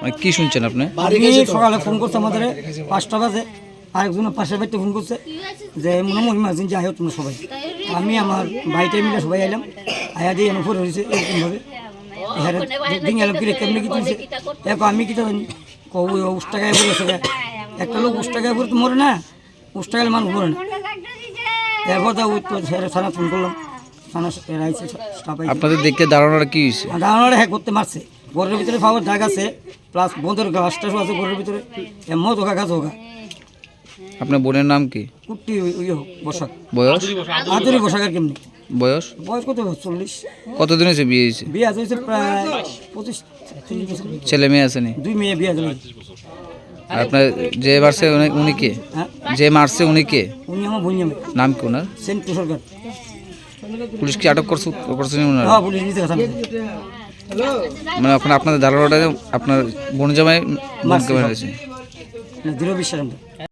মানে কি শুনছেন আপনি? আমি সকালে ফোন করছে আমাদের পাঁচটা বাজে আরেকজনের পাশের বাড়িতে ফোন করছে যে মনে মহিম আসছেন যে আয়ো তোমরা সবাই। আমি আমার ভাইটা মিলে সবাই আইলাম আয়া দিয়ে এনে পরে হয়েছে এরকমভাবে। এলাম কিরে কেমনি কি তুলছে দেখো আমি কি জানি কবু উষ্টাগায় পড়েছে একটা লোক উষ্টাগায় পড়ে তো মরে না উষ্টাগালে মানুষ মরে না। এরপর তা ওই তো থানা ফোন করলাম থানা স্টাফ আপনাদের দেখতে দাঁড়ানোর কি হয়েছে? দাঁড়ানোর হ্যাঁ করতে মারছে। ঘরের ভিতরে পাওয়ার দাগ আছে প্লাস বন্ধের গাছটা আছে ঘরের ভিতরে। এমন ধোকা গাছ হোকা। আপনার বোনের নাম কি? কুট্টি বসাক। বয়স? আদরি বসাকের কেমনি? বয়স? বয়স কত? চল্লিশ। কতদিন হয়েছে বিয়ে হয়েছে? বিয়ে আছে হয়েছে প্রায় পঁচিশ ছেলে মেয়ে আসেনি দুই মেয়ে বিয়ে আছে আপনার যে মারছে উনি- কে? হ্যাঁ? যে মারছে উনি কে? উনি আমার বোন নাম কি ওনার? সেন্টু সরকার। পুলিশ কি আটক করছে করছেন ওনার? হ্যাঁ পুলিশ নিচে কথা মানে এখন আপনাদের ধারণাটা আপনার বনজামাই মাস্ক দৃঢ় বিশ্বাস আমরা।